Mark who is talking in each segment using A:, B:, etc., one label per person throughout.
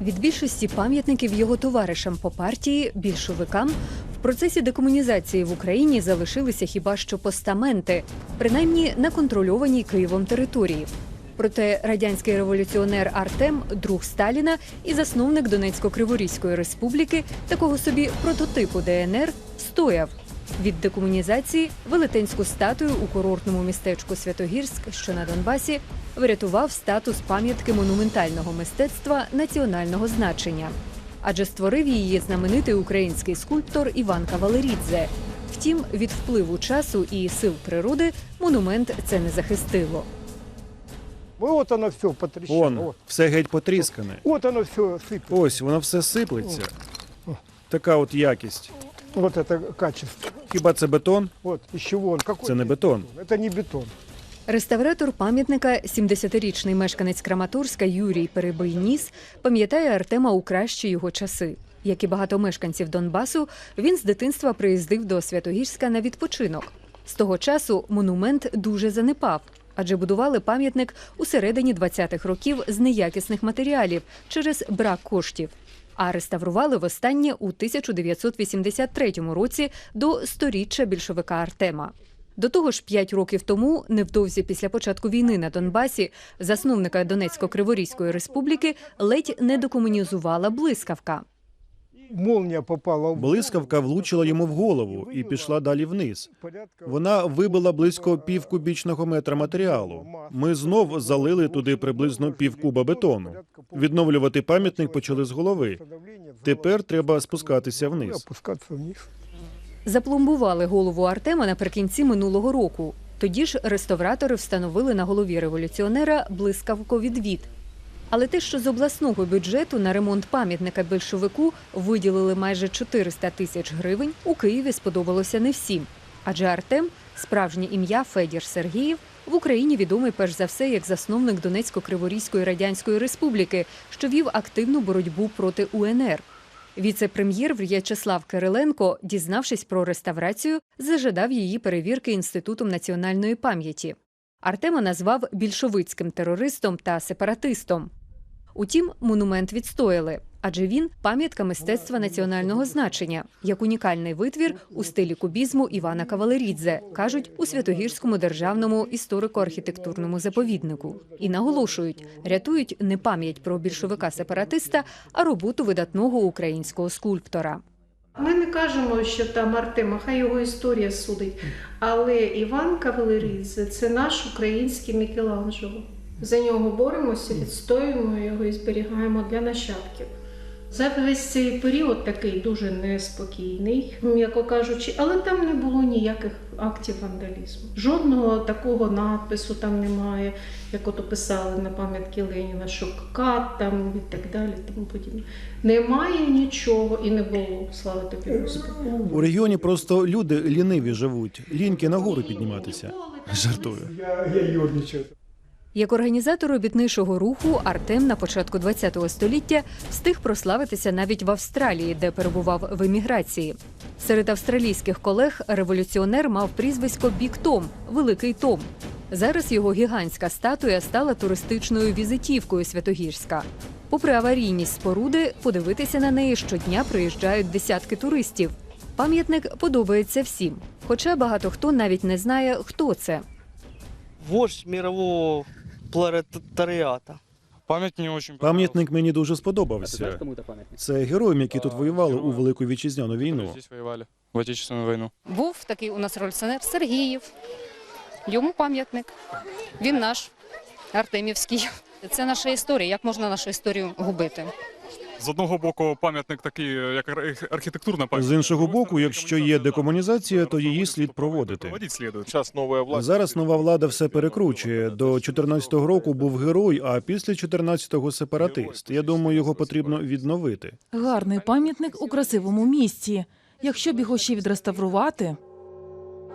A: Від більшості пам'ятників його товаришам по партії, більшовикам, в процесі декомунізації в Україні залишилися хіба що постаменти, принаймні на контрольованій Києвом території. Проте радянський революціонер Артем, друг Сталіна і засновник Донецько-Криворізької республіки, такого собі прототипу ДНР, стояв. Від декомунізації велетенську статую у курортному містечку Святогірськ, що на Донбасі, врятував статус пам'ятки монументального мистецтва національного значення. Адже створив її знаменитий український скульптор Іван Кавалерідзе. Втім, від впливу часу і сил природи монумент це не захистило.
B: Вот оно все потрещало.
C: Он, все геть потріскане.
B: Вот оно все сыпет.
C: Ось, воно все сиплеться. Така от якість.
B: Вот это качество.
C: Хіба це бетон?
B: От, из чего он?
C: Це не бетон.
B: Це не бетон.
A: Реставратор пам'ятника, 70-річний мешканець Краматорська Юрій Перебийніс, пам'ятає Артема у кращі його часи. Як і багато мешканців Донбасу, він з дитинства приїздив до Святогірська на відпочинок. З того часу монумент дуже занепав, адже будували пам'ятник у середині 20-х років з неякісних матеріалів через брак коштів. А реставрували востаннє у 1983 році до сторіччя більшовика Артема. До того ж, п'ять років тому, невдовзі після початку війни на Донбасі, засновника Донецько-Криворізької республіки ледь не декомунізувала блискавка.
B: Молния попала в
C: Блискавка влучила йому в голову і пішла далі вниз.
B: порядка.
C: Вона вибила близько півкубічного метра матеріалу. Ми знов залили туди приблизно півкуба бетону. Відновлювати пам'ятник почали з голови. Тепер треба спускатися вниз.
A: Запломбували голову Артема наприкінці минулого року. Тоді ж реставратори встановили на голові революціонера блискавковідвід. Але те, що з обласного бюджету на ремонт пам'ятника більшовику виділили майже 400 тисяч гривень, у Києві сподобалося не всім. Адже Артем, справжнє ім'я Федір Сергіїв, в Україні відомий перш за все як засновник Донецько-Криворізької радянської республіки, що вів активну боротьбу проти УНР. Віце-прем'єр В'ячеслав Кириленко, дізнавшись про реставрацію, зажадав її перевірки Інститутом національної пам'яті. Артема назвав більшовицьким терористом та сепаратистом. Утім, монумент відстояли, адже він пам'ятка мистецтва національного значення, як унікальний витвір у стилі кубізму Івана Кавалерідзе, кажуть у Святогірському державному історико-архітектурному заповіднику. І наголошують, рятують не пам'ять про більшовика-сепаратиста, а роботу видатного українського скульптора.
D: Ми не кажемо, що там Артема, хай його історія судить. Але Іван Кавалерідзе це наш український Мікеланджело. За нього боремося, відстоюємо його і зберігаємо для нащадків. За весь цей період такий дуже неспокійний, м'яко кажучи, але там не було ніяких актів вандалізму. Жодного такого надпису там немає, як от описали на пам'ятки Леніна, що кат там і так далі, тому подібне. Немає нічого і не було, слава тобі Господи.
C: У регіоні просто люди ліниві живуть, ліньки нагору підніматися. Жартую.
B: Я, я ерничаю.
A: Як організатор робітничого руху Артем на початку ХХ століття встиг прославитися навіть в Австралії, де перебував в еміграції. Серед австралійських колег революціонер мав прізвисько Бік Том Великий Том. Зараз його гігантська статуя стала туристичною візитівкою Святогірська. Попри аварійність споруди, подивитися на неї щодня приїжджають десятки туристів. Пам'ятник подобається всім, хоча багато хто навіть не знає, хто це.
E: вождь мирового пролетаріата.
C: Пам'ятник мені дуже сподобався. Це героям, які тут воювали у Велику вітчизняну війну.
F: В Отечественную войну.
G: Був такий у нас революціонер Сергіїв. Йому пам'ятник. Він наш, Артемівський. Це наша історія. Як можна нашу історію губити?
F: З одного боку, пам'ятник такий, як архітектурна пам'ятка.
C: З іншого боку, якщо є
F: декомунізація,
C: то її слід проводити.
H: Сейчас новая власть.
C: Зараз нова влада все перекручує. До 14-го року був герой, а після 14-го сепаратист. Я думаю, його потрібно відновити.
I: Гарний пам'ятник у красивому місці. Якщо б його ще відреставрувати,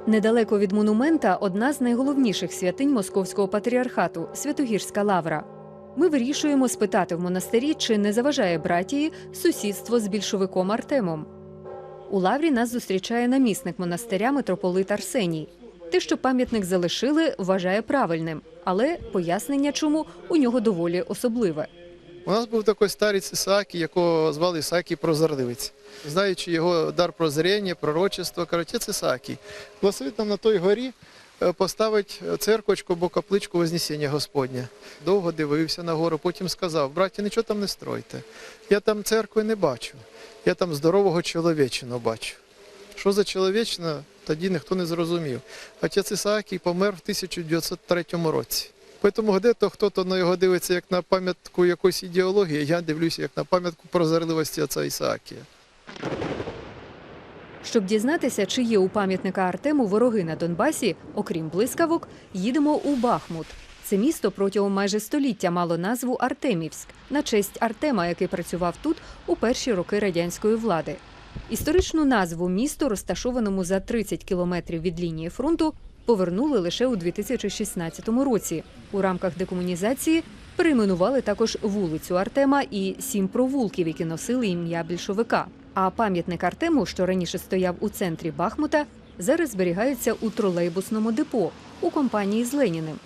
A: Недалеко від монумента одна з найголовніших святинь Московського патріархату Святогірська лавра. Ми вирішуємо спитати в монастирі, чи не заважає братії сусідство з більшовиком Артемом. У лаврі нас зустрічає намісник монастиря митрополит Арсеній. Те, що пам'ятник залишили, вважає правильним, але пояснення чому у нього доволі особливе.
J: У нас був такий старець Ісаакій, якого звали Ісаакій Прозорливець. Знаючи його дар прозріння, пророчество, каже, отець Ісаакій, благословить нам на той горі поставить церквочку або капличку Вознесіння Господня. Довго дивився на гору, потім сказав, браті, нічого там не стройте. Я там церкви не бачу, я там здорового чоловічину бачу. Що за чоловічна, тоді ніхто не зрозумів. Отець Ісаакій помер в 1903 році. Тому де-то хто-то на його дивиться як на пам'ятку якоїсь ідеології, я дивлюся як на пам'ятку прозорливості отця Ісаакія.
A: Щоб дізнатися, чи є у пам'ятника Артему вороги на Донбасі, окрім блискавок, їдемо у Бахмут. Це місто протягом майже століття мало назву Артемівськ на честь Артема, який працював тут у перші роки радянської влади. Історичну назву місту, розташованому за 30 кілометрів від лінії фронту, повернули лише у 2016 році. У рамках декомунізації перейменували також вулицю Артема і сім провулків, які носили ім'я більшовика. А пам'ятник Артему, що раніше стояв у центрі Бахмута, зараз зберігається у тролейбусному депо у компанії з Леніним.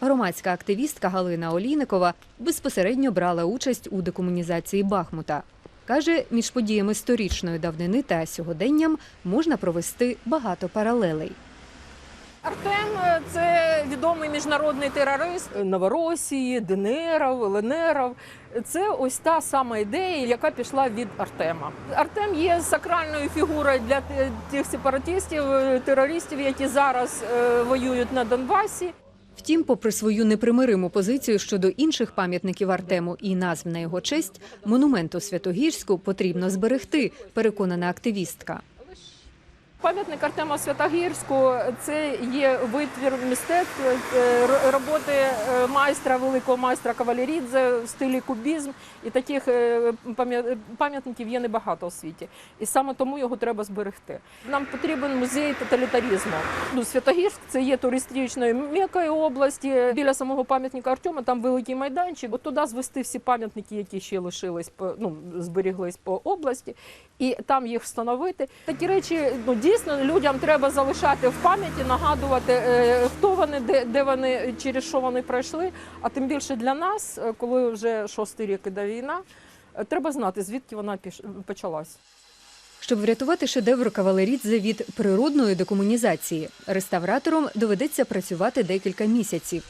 A: Громадська активістка Галина Олійникова безпосередньо брала участь у декомунізації Бахмута. Каже, між подіями сторічної давнини та сьогоденням можна провести багато паралелей.
H: Артем е, це відомий міжнародний терорист Новоросії, ДНРів, ЛНРів. Це ось та сама ідея, яка пішла від Артема. Артем є сакральною фігурою для тих сепаратистів, е, терористів, які зараз е, воюють на Донбасі.
A: Втім, попри свою непримириму позицію щодо інших пам'ятників Артему і назв на його честь, монумент у Святогірську потрібно зберегти, переконана активістка.
H: Пам'ятник Артема Святогірську це є витвір мистецтва е, роботи е, майстра, великого майстра Кавалерідзе в стилі кубізм. І таких е, пам'ятників є небагато у світі. І саме тому його треба зберегти. Нам потрібен музей тоталітарізму. Ну, Святогірськ це є туристичною мекою області. Біля самого пам'ятника Артема там великий майданчик. От туди звести всі пам'ятники, які ще лишились ну зберіглись по області, і там їх встановити. Такі речі ну дійсно людям треба залишати в пам'яті, нагадувати, е, хто вони, де, де вони, через що вони пройшли. А тим більше для нас, е, коли вже шостий рік іде війна, е, треба знати звідки вона почалась.
A: Щоб врятувати шедевр Кавалерідзе від природної декомунізації, реставраторам доведеться працювати декілька місяців.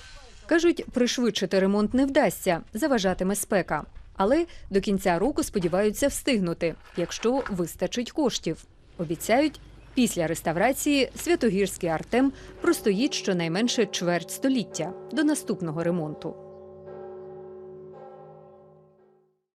A: Кажуть, пришвидшити ремонт не вдасться, заважатиме спека. Але до кінця року сподіваються встигнути, якщо вистачить коштів. Обіцяють, після реставрації Святогірський Артем простоїть щонайменше чверть століття до наступного ремонту.